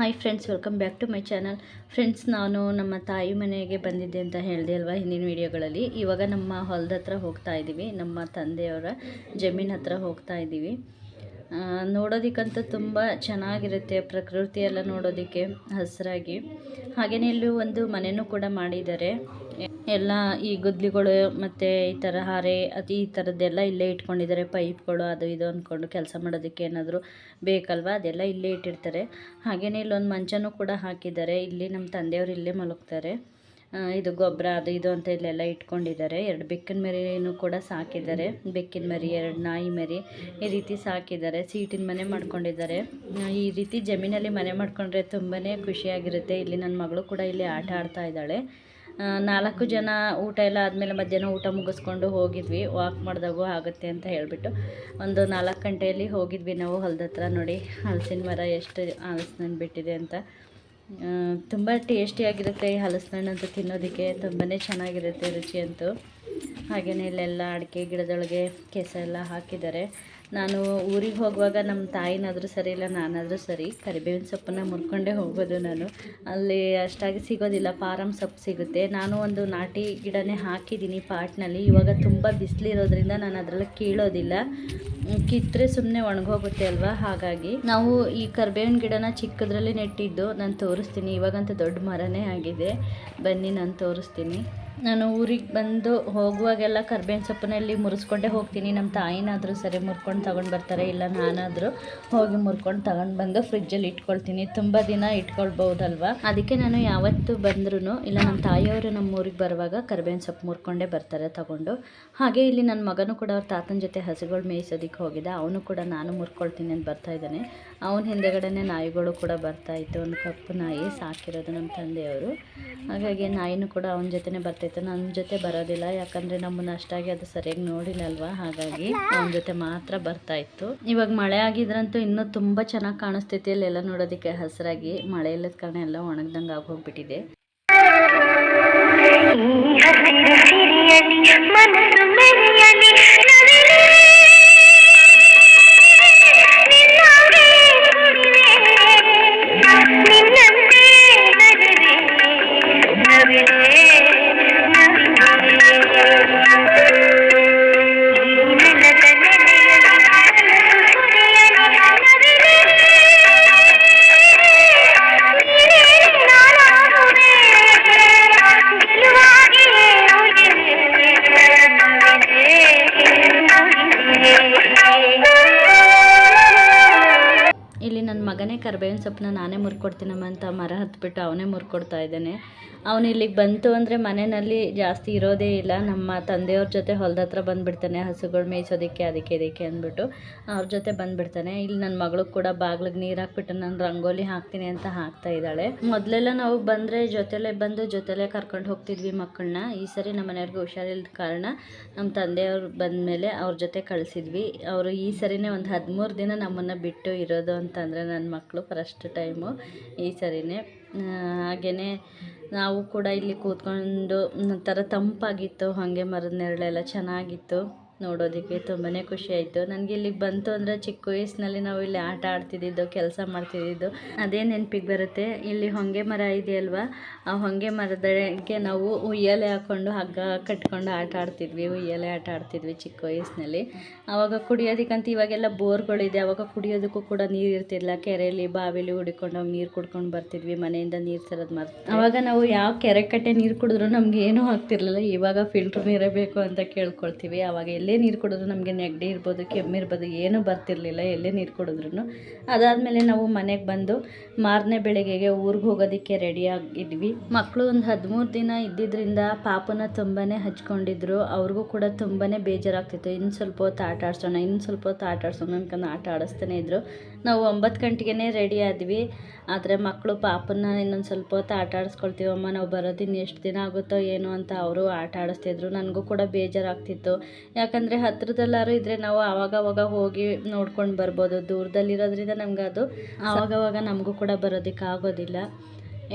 Hi friends welcome back to my channel friends ನಾನು ನಮ್ಮ ತಾಯಿ ಮನೆಗೆ ಬಂದಿದ್ದೆ ಅಂತ ಹೇಳಿದೆ ಅಲ್ವಾ ಹಿಂದಿನ ವೀಡಿಯೋಗಳಲ್ಲಿ. ಇವಾಗ ನಮ್ಮ ಹೊಲದ ಹತ್ರ ಹೋಗ್ತಾ ಇದ್ದೀವಿ. ನಮ್ಮ ತಂದೆಯವರ ಜಮೀನ್ ಹತ್ರ ಹೋಗ್ತಾ ಇದ್ದೀವಿ. ನೋಡೋದಕ್ಕಂತೂ ತುಂಬ ಚೆನ್ನಾಗಿರುತ್ತೆ ಪ್ರಕೃತಿ ಎಲ್ಲ ನೋಡೋದಕ್ಕೆ ಹಸಿರಾಗಿ. ಹಾಗೆಯೇ ಇಲ್ಲೂ ಒಂದು ಮನೆಯೂ ಕೂಡ ಮಾಡಿದ್ದಾರೆ. ಎಲ್ಲ ಈ ಗುದ್ದಲಿಗಳು ಮತ್ತು ಈ ಥರ ಹಾರೆ, ಅದು ಈ ಥರದ್ದೆಲ್ಲ ಇಲ್ಲೇ ಇಟ್ಕೊಂಡಿದ್ದಾರೆ. ಪೈಪ್ಗಳು ಅದು ಇದು ಅಂದ್ಕೊಂಡು ಕೆಲಸ ಮಾಡೋದಕ್ಕೆ ಏನಾದರೂ ಬೇಕಲ್ವಾ? ಅದೆಲ್ಲ ಇಲ್ಲೇ ಇಟ್ಟಿರ್ತಾರೆ. ಹಾಗೆಯೇ ಇಲ್ಲೊಂದು ಮಂಚನೂ ಕೂಡ ಹಾಕಿದ್ದಾರೆ. ಇಲ್ಲಿ ನಮ್ಮ ತಂದೆಯವರು ಇಲ್ಲೇ ಮಲಗ್ತಾರೆ. ಇದು ಗೊಬ್ಬರ ಅದು ಇದು ಅಂತ ಇಲ್ಲೆಲ್ಲ ಇಟ್ಕೊಂಡಿದ್ದಾರೆ. ಎರಡು ಬೆಕ್ಕಿನ ಮರಿನೂ ಕೂಡ ಸಾಕಿದ್ದಾರೆ. ಬೆಕ್ಕಿನ ಮರಿ, ಎರಡು ನಾಯಿ ಮರಿ ಈ ರೀತಿ ಸಾಕಿದ್ದಾರೆ. ಸೀಟಿನ ಮನೆ ಮಾಡ್ಕೊಂಡಿದ್ದಾರೆ. ಈ ರೀತಿ ಜಮೀನಲ್ಲಿ ಮನೆ ಮಾಡ್ಕೊಂಡ್ರೆ ತುಂಬಾ ಖುಷಿಯಾಗಿರುತ್ತೆ. ಇಲ್ಲಿ ನನ್ನ ಮಗಳು ಕೂಡ ಇಲ್ಲಿ ಆಟ ಆಡ್ತಾ ಇದ್ದಾಳೆ. ನಾಲ್ಕು ಜನ ಊಟ ಎಲ್ಲ ಆದಮೇಲೆ ಮಧ್ಯಾಹ್ನ ಊಟ ಮುಗಿಸ್ಕೊಂಡು ಹೋಗಿದ್ವಿ. ವಾಕ್ ಮಾಡಿದಾಗೂ ಆಗುತ್ತೆ ಅಂತ ಹೇಳಿಬಿಟ್ಟು ಒಂದು ನಾಲ್ಕು ಗಂಟೆಯಲ್ಲಿ ಹೋಗಿದ್ವಿ ನಾವು ಹೊಲದ ಹತ್ರ ನೋಡಿ. ಹಲಸಿನ ಮರ ಎಷ್ಟು ಹಲಸಿನ ಬಿಟ್ಟಿದೆ ಅಂತ. ತುಂಬ ಟೇಸ್ಟಿಯಾಗಿರುತ್ತೆ ಈ ಹಲಸಿನ ಅಂತೂ ತಿನ್ನೋದಕ್ಕೆ. ತುಂಬಾ ಚೆನ್ನಾಗಿರುತ್ತೆ ರುಚಿ ಅಂತೂ. ಹಾಗೆಯೇ ಇಲ್ಲೆಲ್ಲ ಅಡಿಕೆ ಗಿಡದೊಳಗೆ ಕೆಸ ಎಲ್ಲ ಹಾಕಿದ್ದಾರೆ. ನಾನು ಊರಿಗೆ ಹೋಗುವಾಗ ನಮ್ಮ ತಾಯಿನಾದರೂ ಸರಿ ಇಲ್ಲ ನಾನಾದರೂ ಸರಿ ಕರಿಬೇವಿನ ಸೊಪ್ಪನ್ನು ಮುರ್ಕೊಂಡೇ ಹೋಗೋದು ನಾನು. ಅಲ್ಲಿ ಅಷ್ಟಾಗಿ ಸಿಗೋದಿಲ್ಲ ಪಾರಮ್ ಸೊಪ್ಪು ಸಿಗುತ್ತೆ. ನಾನು ಒಂದು ನಾಟಿ ಗಿಡನೇ ಹಾಕಿದ್ದೀನಿ ಪಾಟ್ನಲ್ಲಿ. ಇವಾಗ ತುಂಬ ಬಿಸಿಲಿರೋದ್ರಿಂದ ನಾನು ಅದರಲ್ಲಿ ಕೀಳೋದಿಲ್ಲ. ಕಿತ್ತರೆ ಸುಮ್ಮನೆ ಒಣಗೋಗುತ್ತೆ ಅಲ್ವಾ? ಹಾಗಾಗಿ ನಾವು ಈ ಕರಿಬೇವಿನ ಗಿಡನ ಚಿಕ್ಕದ್ರಲ್ಲಿ ನೆಟ್ಟಿದ್ದು ನಾನು ತೋರಿಸ್ತೀನಿ. ಇವಾಗಂತೂ ದೊಡ್ಡ ಮರನೇ ಆಗಿದೆ. ಬನ್ನಿ, ನಾನು ತೋರಿಸ್ತೀನಿ. ನಾನು ಊರಿಗೆ ಬಂದು ಹೋಗುವಾಗೆಲ್ಲ ಕರ್ಬೇವಿನ ಸೊಪ್ಪಿನಲ್ಲಿ ಮುರಿಸ್ಕೊಂಡೇ ಹೋಗ್ತೀನಿ. ನಮ್ಮ ತಾಯಿನಾದರೂ ಸರಿ ಮುರ್ಕೊಂಡು ತಗೊಂಡು ಬರ್ತಾರೆ, ಇಲ್ಲ ನಾನಾದರೂ ಹೋಗಿ ಮುರ್ಕೊಂಡು ತಗೊಂಡು ಬಂದು ಫ್ರಿಜ್ಜಲ್ಲಿ ಇಟ್ಕೊಳ್ತೀನಿ. ತುಂಬ ದಿನ ಇಟ್ಕೊಳ್ಬೋದಲ್ವ ಅದಕ್ಕೆ ನಾನು ಯಾವತ್ತು ಬಂದ್ರೂ ಇಲ್ಲ ನಮ್ಮ ತಾಯಿಯವರು ನಮ್ಮ ಊರಿಗೆ ಬರುವಾಗ ಕರ್ಬೇವಿನ ಸೊಪ್ಪು ಮುರ್ಕೊಂಡೇ ಬರ್ತಾರೆ ತಗೊಂಡು. ಹಾಗೆ ಇಲ್ಲಿ ನನ್ನ ಮಗನೂ ಕೂಡ ಅವ್ರ ತಾತನ ಜೊತೆ ಹಸುಗಳು ಮೇಯಿಸೋದಕ್ಕೆ ಹೋಗಿದ್ದೆ ಅವನು ಕೂಡ ನಾನು ಮುರ್ಕೊಳ್ತೀನಿ ಅಂತ ಬರ್ತಾ ಇದ್ದಾನೆ. ಅವನ ಹಿಂದೆಗಡೆನೇ ನಾಯಿಗಳು ಕೂಡ ಬರ್ತಾಯಿತ್ತು ಒಂದು ಕಪ್ಪು ನಾಯಿ ಸಾಕಿರೋದು ನಮ್ಮ ತಂದೆಯವರು. ಹಾಗಾಗಿ ನಾಯಿನೂ ಕೂಡ ಅವನ ಜೊತೆನೇ ಬರ್ತಾಯಿತ್ತು ನನ್ನ ಜೊತೆ ಬರೋದಿಲ್ಲ. ಯಾಕಂದರೆ ನಮ್ಮನ್ನು ಅಷ್ಟಾಗಿ ಅದು ಸರಿಯಾಗಿ ನೋಡಿಲ್ಲ ಅಲ್ವಾ ಹಾಗಾಗಿ ಅವನ ಜೊತೆ ಮಾತ್ರ ಬರ್ತಾ ಇತ್ತು. ಇವಾಗ ಮಳೆ ಆಗಿದ್ರಂತೂ ಇನ್ನೂ ತುಂಬ ಚೆನ್ನಾಗಿ ಕಾಣಿಸ್ತೈತಿ ಅಲ್ಲೆಲ್ಲ ನೋಡೋದಕ್ಕೆ, ಹಸಿರಾಗಿ. ಮಳೆ ಇಲ್ಲದ ಕಾರಣ ಎಲ್ಲ ಒಣಗ್ದಂಗೆ ಆಗೋಗ್ಬಿಟ್ಟಿದೆ ಮನಸ್ಸು ಸೊಪ್ಪನ್ನ ನಾನೇ ಮುರ್ಕೊಡ್ತೀನಮ್ಮ ಅಂತ ಮರ ಹತ್ಬಿಟ್ಟು ಅವನೇ ಮುರ್ಕೊಡ್ತಾ ಇದ್ದಾನೆ. ಅವನು ಇಲ್ಲಿಗೆ ಬಂತು ಅಂದರೆ ಮನೆಯಲ್ಲಿ ಜಾಸ್ತಿ ಇರೋದೇ ಇಲ್ಲ. ನಮ್ಮ ತಂದೆಯವ್ರ ಜೊತೆ ಹೊಲದ ಹತ್ರ ಬಂದುಬಿಡ್ತಾನೆ, ಹಸುಗಳು ಮೇಯಿಸೋದಕ್ಕೆ, ಅದಕ್ಕೆ ಇದಕ್ಕೆ ಅಂದ್ಬಿಟ್ಟು ಅವ್ರ ಜೊತೆ ಬಂದುಬಿಡ್ತಾನೆ. ಇಲ್ಲಿ ನನ್ನ ಮಗಳು ಕೂಡ ಬಾಗ್ಲಿಗೆ ನೀರು ಹಾಕ್ಬಿಟ್ಟು ನಾನು ರಂಗೋಲಿ ಹಾಕ್ತೀನಿ ಅಂತ ಹಾಕ್ತಾ ಇದ್ದಾಳೆ. ಮೊದಲೆಲ್ಲ ನಾವು ಬಂದರೆ ಜೊತೆಲೇ ಬಂದು ಜೊತೆಲೇ ಕರ್ಕೊಂಡು ಹೋಗ್ತಿದ್ವಿ ಮಕ್ಕಳನ್ನ ಈ ಸರಿ ನಮ್ಮ ಮನೆಯವ್ರಿಗೆ ಹುಷಾರಿಲ್ಲದ ಕಾರಣ ನಮ್ಮ ತಂದೆಯವ್ರು ಬಂದಮೇಲೆ ಅವ್ರ ಜೊತೆ ಕಳಿಸಿದ್ವಿ. ಅವರು ಈ ಸರಿನೇ ಒಂದು ಹದಿಮೂರು ದಿನ ನಮ್ಮನ್ನು ಬಿಟ್ಟು ಇರೋದು ಅಂತಂದರೆ ನನ್ನ ಮಕ್ಕಳು ಫಸ್ಟ್ ಟೈಮು ಈ ಸರಿನೇ. ಹಾಗೆಯೇ ನಾವು ಕೂಡ ಇಲ್ಲಿ ಕೂತ್ಕೊಂಡು ಒಂಥರ ತಂಪಾಗಿತ್ತು, ಹಾಗೆ ಮರದ ನೆರಳೆಲ್ಲ ಚೆನ್ನಾಗಿತ್ತು. ನೋಡೋದಕ್ಕೆ ತುಂಬಾ ಖುಷಿ ಆಯಿತು. ನನಗೆ ಇಲ್ಲಿಗೆ ಬಂತು ಅಂದರೆ ಚಿಕ್ಕ ವಯಸ್ಸಿನಲ್ಲಿ ನಾವು ಇಲ್ಲಿ ಆಟ ಆಡ್ತಿದ್ದಿದ್ದು, ಕೆಲಸ ಮಾಡ್ತಿದ್ದಿದ್ದು. ಅದೇ ನೆನಪಿಗೆ ಬರುತ್ತೆ. ಇಲ್ಲಿ ಹೊಂಗೆ ಮರ ಇದೆಯಲ್ವಾ? ಆ ಹೊಂಗೆ ಮರದಕ್ಕೆ ನಾವು ಉಯ್ಯಾಲೆ ಹಾಕ್ಕೊಂಡು ಹಗ್ಗ ಕಟ್ಕೊಂಡು ಆಟ ಆಡ್ತಿದ್ವಿ. ಉಯ್ಯಾಲೆ ಆಟ ಆಡ್ತಿದ್ವಿ ಚಿಕ್ಕ ವಯಸ್ಸಿನಲ್ಲಿ. ಆವಾಗ ಕುಡಿಯೋದಕ್ಕಂತ ಇವಾಗೆಲ್ಲ ಬೋರ್ಗಳಿದೆ. ಆವಾಗ ಕುಡಿಯೋದಕ್ಕೂ ಕೂಡ ನೀರು ಇರ್ತಿಲ್ಲ ಕೆರೆಯಲ್ಲಿ ಬಾವಿಲಿ ಹುಡಿಕೊಂಡು ಹೋಗಿ ನೀರು ಕುಡ್ಕೊಂಡು ಬರ್ತಿದ್ವಿ. ಮನೆಯಿಂದ ನೀರು ತರೋದು ಮರ್ತು ಆವಾಗ ನಾವು ಯಾವ ಕೆರೆ ಕಟ್ಟೆ ನೀರು ಕುಡಿದ್ರು ನಮ್ಗೆ ಏನೂ ಆಗ್ತಿರ್ಲಿಲ್ಲ. ಇವಾಗ ಫಿಲ್ಟ್ರ್ ನೀರೇ ಬೇಕು ಅಂತ ಕೇಳ್ಕೊಳ್ತೀವಿ. ಆವಾಗ ಎಲ್ಲೇ ನೀರು ಕುಡಿದ್ರು ನಮಗೆ ನೆಗಡಿ ಇರ್ಬೋದು ಕೆಮ್ಮಿರ್ಬೋದು ಏನೂ ಬರ್ತಿರಲಿಲ್ಲ ಎಲ್ಲೇ ನೀರು ಕುಡಿದ್ರು ಅದಾದಮೇಲೆ ನಾವು ಮನೆಗೆ ಬಂದು ಮಾರನೇ ಬೆಳಗ್ಗೆಗೆ ಊರಿಗೆ ಹೋಗೋದಕ್ಕೆ ರೆಡಿ ಆಗಿದ್ವಿ. ಮಕ್ಕಳು ಒಂದು ಹದಿಮೂರು ದಿನ ಇದ್ದಿದ್ದರಿಂದ ಪಾಪನ ತುಂಬಾ ಹಚ್ಕೊಂಡಿದ್ರು. ಅವ್ರಿಗೂ ಕೂಡ ತುಂಬಾ ಬೇಜಾರಾಗ್ತಿತ್ತು. ಇನ್ನು ಸ್ವಲ್ಪ ಹೊತ್ತು ಆಟ ಆಡ್ಸೋಣ ಇನ್ನು ಸ್ವಲ್ಪ ಹೊತ್ತು ಆಟ ಆಡ್ಸೋಣ ಅನ್ಕೊಂಡು ಆಟ ಆಡಿಸ್ತಾನೆ ಇದ್ರು. ನಾವು ಒಂಬತ್ತು ಗಂಟೆಗೆ ರೆಡಿ ಆದ್ವಿ. ಆದರೆ ಮಕ್ಕಳು ಪಾಪನ ಇನ್ನೊಂದು ಸ್ವಲ್ಪ ಹೊತ್ತು ಆಟ ಆಡಿಸ್ಕೊಳ್ತೀವಮ್ಮ ನಾವು ಬರೋದಿನ್ನು ಎಷ್ಟು ದಿನ ಆಗುತ್ತೋ ಏನೋ ಅಂತ ಅವರು ಆಟ ಆಡಿಸ್ತಿದ್ರು. ನನಗೂ ಕೂಡ ಬೇಜಾರಾಗ್ತಿತ್ತು. ಯಾಕಂದರೆ ಹತ್ರದಲ್ಲಾರು ಇದ್ದರೆ ನಾವು ಆವಾಗ ಅವಾಗ ಹೋಗಿ ನೋಡ್ಕೊಂಡು ಬರ್ಬೋದು. ದೂರದಲ್ಲಿರೋದ್ರಿಂದ ನಮ್ಗೆ ಅದು ಆವಾಗವಾಗ ನಮಗೂ ಕೂಡ ಬರೋದಕ್ಕೆ ಆಗೋದಿಲ್ಲ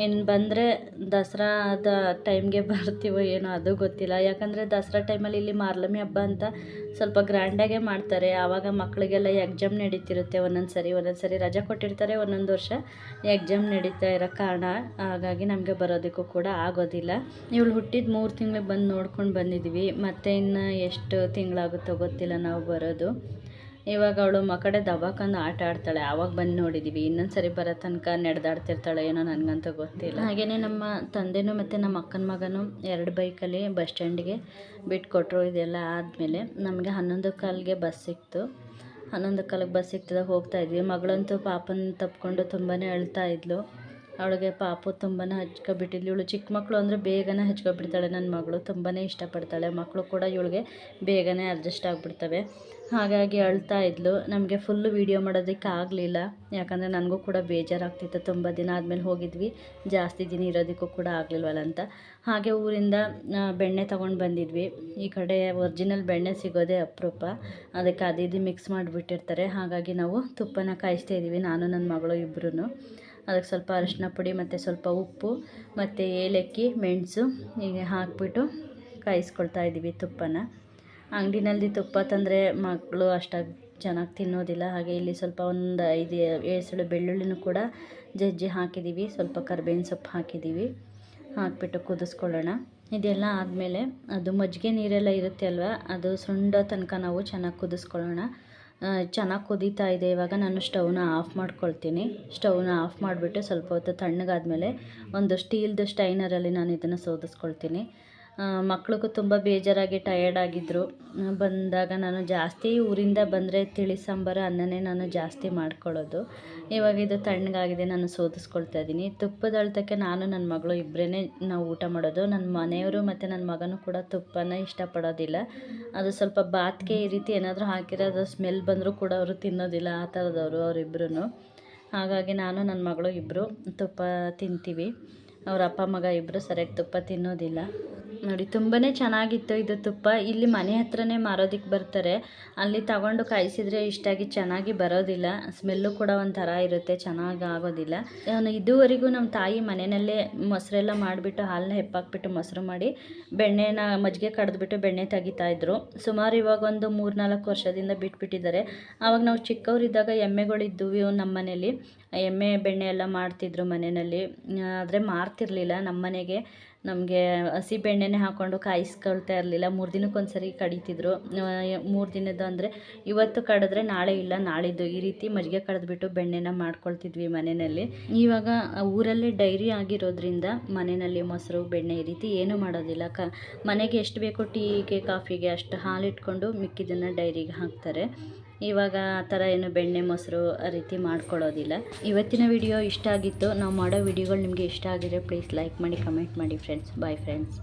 ಇನ್ನು ಬಂದರೆ ದಸರಾದ ಟೈಮ್ಗೆ ಬರ್ತೀವೋ ಏನೋ ಅದು ಗೊತ್ತಿಲ್ಲ. ಯಾಕಂದರೆ ದಸರಾ ಟೈಮಲ್ಲಿ ಇಲ್ಲಿ ಮಾರ್ಲಮಿ ಹಬ್ಬ ಅಂತ ಸ್ವಲ್ಪ ಗ್ರ್ಯಾಂಡಾಗೆ ಮಾಡ್ತಾರೆ. ಆವಾಗ ಮಕ್ಕಳಿಗೆಲ್ಲ ಎಕ್ಸಾಮ್ ನಡೀತಿರುತ್ತೆ. ಒಂದೊಂದು ಸರಿ ಒಂದೊಂದು ಸರಿ ರಜೆ ಕೊಟ್ಟಿರ್ತಾರೆ. ಒಂದೊಂದು ವರ್ಷ ಎಕ್ಸಾಮ್ ನಡೀತಾ ಇರೋ ಕಾರಣ ಹಾಗಾಗಿ ನಮಗೆ ಬರೋದಕ್ಕೂ ಕೂಡ ಆಗೋದಿಲ್ಲ. ಇವಳು ಹುಟ್ಟಿದ ಮೂರು ತಿಂಗಳಿಗೆ ಬಂದು ನೋಡ್ಕೊಂಡು ಬಂದಿದ್ವಿ. ಮತ್ತು ಇನ್ನು ಎಷ್ಟು ತಿಂಗಳಾಗುತ್ತೋ ಗೊತ್ತಿಲ್ಲ ನಾವು ಬರೋದು. ಇವಾಗ ಅವಳು ಮಕಡೆ ದವಾಖಾನೆ ಆಟ ಆಡ್ತಾಳೆ. ಆವಾಗ ಬಂದು ನೋಡಿದ್ದೀವಿ ಇನ್ನೊಂದು ಸರಿ ಬರೋ ತನಕ ನಡೆದಾಡ್ತಿರ್ತಾಳೆ ಏನೋ ನನಗಂತೂ ಗೊತ್ತಿಲ್ಲ. ಹಾಗೆಯೇ ನಮ್ಮ ತಂದೆನೂ ಮತ್ತು ನಮ್ಮ ಅಕ್ಕನ ಮಗನೂ ಎರಡು ಬೈಕಲ್ಲಿ ಬಸ್ ಸ್ಟ್ಯಾಂಡಿಗೆ ಬಿಟ್ಕೊಟ್ರು ಇದೆಲ್ಲ ಆದಮೇಲೆ. ನಮಗೆ ಹನ್ನೊಂದು ಕಾಲಿಗೆ ಬಸ್ ಸಿಕ್ತು. ಹನ್ನೊಂದು ಕಾಲಿಗೆ ಬಸ್ ಸಿಗ್ತದೆ ಹೋಗ್ತಾ ಇದ್ವಿ. ಮಗಳಂತೂ ಪಾಪನ ತಪ್ಪಿಕೊಂಡು ತುಂಬಾ ಅಳ್ತಾ ಇದ್ಲು. ಅವಳಿಗೆ ಪಾಪು ತುಂಬಾ ಹಚ್ಕೊಬಿಟ್ಟಿದ್ಲು. ಇವಳು ಚಿಕ್ಕ ಮಕ್ಕಳು ಅಂದರೆ ಬೇಗನೆ ಹಚ್ಕೊಬಿಡ್ತಾಳೆ. ನನ್ನ ಮಗಳು ತುಂಬಾ ಇಷ್ಟಪಡ್ತಾಳೆ. ಮಕ್ಕಳು ಕೂಡ ಇವಳಿಗೆ ಬೇಗನೆ ಅಡ್ಜಸ್ಟ್ ಆಗಿಬಿಡ್ತವೆ. ಹಾಗಾಗಿ ಅಳ್ತಾ ಇದ್ಲು. ನಮಗೆ ಫುಲ್ಲು ವೀಡಿಯೋ ಮಾಡೋದಕ್ಕೆ ಆಗಲಿಲ್ಲ. ಯಾಕಂದರೆ ನನಗೂ ಕೂಡ ಬೇಜಾರಾಗ್ತಿತ್ತು. ತುಂಬ ದಿನ ಆದಮೇಲೆ ಹೋಗಿದ್ವಿ. ಜಾಸ್ತಿ ದಿನ ಇರೋದಕ್ಕೂ ಕೂಡ ಆಗಲಿಲ್ವಲ್ಲ ಅಂತ. ಹಾಗೆ ಊರಿಂದ ಬೆಣ್ಣೆ ತೊಗೊಂಡು ಬಂದಿದ್ವಿ. ಈ ಕಡೆ ಒರಿಜಿನಲ್ ಬೆಣ್ಣೆ ಸಿಗೋದೇ ಅಪರೂಪ. ಅದಕ್ಕೆ ಅದು ಮಿಕ್ಸ್ ಮಾಡಿಬಿಟ್ಟಿರ್ತಾರೆ. ಹಾಗಾಗಿ ನಾವು ತುಪ್ಪನ ಕಾಯಿಸ್ತಾ ಇದ್ದೀವಿ ನಾನು ನನ್ನ ಮಗಳು ಇಬ್ಬರೂ ಅದಕ್ಕೆ ಸ್ವಲ್ಪ ಅರಿಶಿನ ಪುಡಿ ಮತ್ತು ಸ್ವಲ್ಪ ಉಪ್ಪು ಮತ್ತು ಏಲಕ್ಕಿ, ಮೆಣಸು ಹೀಗೆ ಹಾಕಿಬಿಟ್ಟು ಕಾಯಿಸ್ಕೊಳ್ತಾ ಇದ್ದೀವಿ ತುಪ್ಪನ. ಅಂಗಡಿನಲ್ಲಿ ತುಪ್ಪ ತಂದರೆ ಮಕ್ಕಳು ಅಷ್ಟಾಗಿ ಚೆನ್ನಾಗಿ ತಿನ್ನೋದಿಲ್ಲ. ಹಾಗೆ ಇಲ್ಲಿ ಸ್ವಲ್ಪ ಒಂದು ಐದು ಏಳು ಬೆಳ್ಳುಳ್ಳಿನೂ ಕೂಡ ಜಜ್ಜಿ ಹಾಕಿದ್ದೀವಿ. ಸ್ವಲ್ಪ ಕರ್ಬೇವಿನ ಸೊಪ್ಪು ಹಾಕಿದ್ದೀವಿ. ಹಾಕಿಬಿಟ್ಟು ಕುದಿಸ್ಕೊಳ್ಳೋಣ. ಇದೆಲ್ಲ ಆದಮೇಲೆ ಅದು ಮಜ್ಜಿಗೆ ನೀರೆಲ್ಲ ಇರುತ್ತೆ ಅಲ್ವಾ? ಅದು ಸುಂಡೋ ತನಕ ನಾವು ಚೆನ್ನಾಗಿ ಕುದಿಸ್ಕೊಳ್ಳೋಣ. ಚೆನ್ನಾಗಿ ಕುದೀತಾ ಇದೆ. ಇವಾಗ ನಾನು ಸ್ಟವ್ನ ಆಫ್ ಮಾಡ್ಕೊಳ್ತೀನಿ. ಸ್ಟವ್ನ ಆಫ್ ಮಾಡಿಬಿಟ್ಟು ಸ್ವಲ್ಪ ಹೊತ್ತು ತಣ್ಣಗಾದ್ಮೇಲೆ ಒಂದು ಸ್ಟೀಲ್ದು ಸ್ಟೈನರಲ್ಲಿ ನಾನು ಇದನ್ನು ಸೋದಿಸ್ಕೊಳ್ತೀನಿ. ಮಕ್ಳಿಗೂ ತುಂಬ ಬೇಜಾರಾಗಿ ಟಯರ್ಡ್ ಆಗಿದ್ದರು ಬಂದಾಗ ನಾನು ಜಾಸ್ತಿ ಊರಿಂದ ಬಂದರೆ ತಿಳಿ ಸಾಂಬಾರು, ಅನ್ನನೇ ನಾನು ಜಾಸ್ತಿ ಮಾಡ್ಕೊಳ್ಳೋದು. ಇವಾಗ ಇದು ತಣ್ಣಗಾಗಿದೆ, ನಾನು ಸೋದಿಸ್ಕೊಳ್ತಾ ಇದ್ದೀನಿ. ತುಪ್ಪದ ಅಳ್ತಕ್ಕೆ ನಾನು ನನ್ನ ಮಗಳು ಇಬ್ಬರೇ ನಾವು ಊಟ ಮಾಡೋದು. ನನ್ನ ಮನೆಯವರು ಮತ್ತು ನನ್ನ ಮಗನೂ ಕೂಡ ತುಪ್ಪನ ಇಷ್ಟಪಡೋದಿಲ್ಲ. ಅದು ಸ್ವಲ್ಪ ಬಾತ್ಗೆ ಈ ರೀತಿ ಏನಾದರೂ ಹಾಕಿರೋ ಅದು ಸ್ಮೆಲ್ ಬಂದರೂ ಕೂಡ ಅವರು ತಿನ್ನೋದಿಲ್ಲ ಆ ಥರದವರು ಅವರಿಬ್ಬರೂ ಹಾಗಾಗಿ ನಾನು ನನ್ನ ಮಗಳು ಇಬ್ಬರು ತುಪ್ಪ ತಿಂತೀವಿ. ಅವ್ರ ಅಪ್ಪ, ಮಗ ಇಬ್ಬರು ಸರಿಯಾಗಿ ತುಪ್ಪ ತಿನ್ನೋದಿಲ್ಲ. ನೋಡಿ ತುಂಬಾ ಚೆನ್ನಾಗಿತ್ತು ಇದು ತುಪ್ಪ. ಇಲ್ಲಿ ಮನೆ ಹತ್ರನೇ ಮಾರೋದಕ್ಕೆ ಬರ್ತಾರೆ. ಅಲ್ಲಿ ತಗೊಂಡು ಕಾಯಿಸಿದ್ರೆ ಇಷ್ಟಾಗಿ ಚೆನ್ನಾಗಿ ಬರೋದಿಲ್ಲ. ಸ್ಮೆಲ್ಲು ಕೂಡ ಒಂಥರ ಇರುತ್ತೆ, ಚೆನ್ನಾಗಿ ಆಗೋದಿಲ್ಲ. ಇದುವರೆಗೂ ನಮ್ಮ ತಾಯಿ ಮನೆಯಲ್ಲೇ ಮೊಸರೆಲ್ಲ ಮಾಡಿಬಿಟ್ಟು ಹಾಲನ್ನ ಹೆಪ್ಪಾಕ್ಬಿಟ್ಟು ಮೊಸರು ಮಾಡಿ ಬೆಣ್ಣೆನ ಮಜ್ಜಿಗೆ ಕಡ್ದುಬಿಟ್ಟು ಬೆಣ್ಣೆ ತೆಗಿತಾಯಿದ್ರು ಸುಮಾರು ಇವಾಗ ಒಂದು ಮೂರು ನಾಲ್ಕು ವರ್ಷದಿಂದ ಬಿಟ್ಬಿಟ್ಟಿದ್ದಾರೆ. ಆವಾಗ ನಾವು ಚಿಕ್ಕವರಿದ್ದಾಗ ಎಮ್ಮೆಗಳಿದ್ದುವು ನಮ್ಮ ಮನೇಲಿ ಎಮ್ಮೆ, ಬೆಣ್ಣೆ ಎಲ್ಲ ಮಾಡ್ತಿದ್ರು ಮನೆಯಲ್ಲಿ. ಆದರೆ ಮಾರ್ತಿರಲಿಲ್ಲ. ನಮ್ಮ ಮನೆಗೆ ನಮಗೆ ಹಸಿ ಬೆಣ್ಣೆನೇ ಹಾಕ್ಕೊಂಡು ಕಾಯಿಸ್ಕೊಳ್ತಾ ಇರಲಿಲ್ಲ. ಮೂರು ದಿನಕ್ಕೊಂದು ಸರಿ ಕಡಿತಿದ್ರು ಮೂರು ದಿನದ್ದು ಅಂದರೆ ಇವತ್ತು ಕಡಿದ್ರೆ ನಾಳೆ ಇಲ್ಲ, ನಾಳಿದ್ದು. ಈ ರೀತಿ ಮಜ್ಜಿಗೆ ಕಡಿದ್ಬಿಟ್ಟು ಬೆಣ್ಣೆನ ಮಾಡ್ಕೊಳ್ತಿದ್ವಿ ಮನೆಯಲ್ಲಿ. ಇವಾಗ ಊರಲ್ಲೇ ಡೈರಿ ಆಗಿರೋದ್ರಿಂದ ಮನೆಯಲ್ಲಿ ಮೊಸರು, ಬೆಣ್ಣೆ ಈ ರೀತಿ ಏನೂ ಮಾಡೋದಿಲ್ಲ. ಕ, ಮನೆಗೆ ಎಷ್ಟು ಬೇಕೋ ಟೀಗೆ, ಕಾಫಿಗೆ ಅಷ್ಟು ಹಾಲಿಟ್ಕೊಂಡು ಮಿಕ್ಕಿದ್ದನ್ನು ಡೈರಿಗೆ ಹಾಕ್ತಾರೆ. ಇವಾಗ ಆ ಥರ ಏನು ಬೆಣ್ಣೆ, ಮೊಸರು ಆ ರೀತಿ ಮಾಡ್ಕೊಳ್ಳೋದಿಲ್ಲ. ಇವತ್ತಿನ ವಿಡಿಯೋ ಇಷ್ಟ ಆಗಿತ್ತು. ನಾವು ಮಾಡೋ ವಿಡಿಯೋಗಳು ನಿಮಗೆ ಇಷ್ಟ ಆಗಿದ್ರೆ ಪ್ಲೀಸ್ ಲೈಕ್ ಮಾಡಿ ಕಮೆಂಟ್ ಮಾಡಿ ಫ್ರೆಂಡ್ಸ್ ಬಾಯ್ ಫ್ರೆಂಡ್ಸ್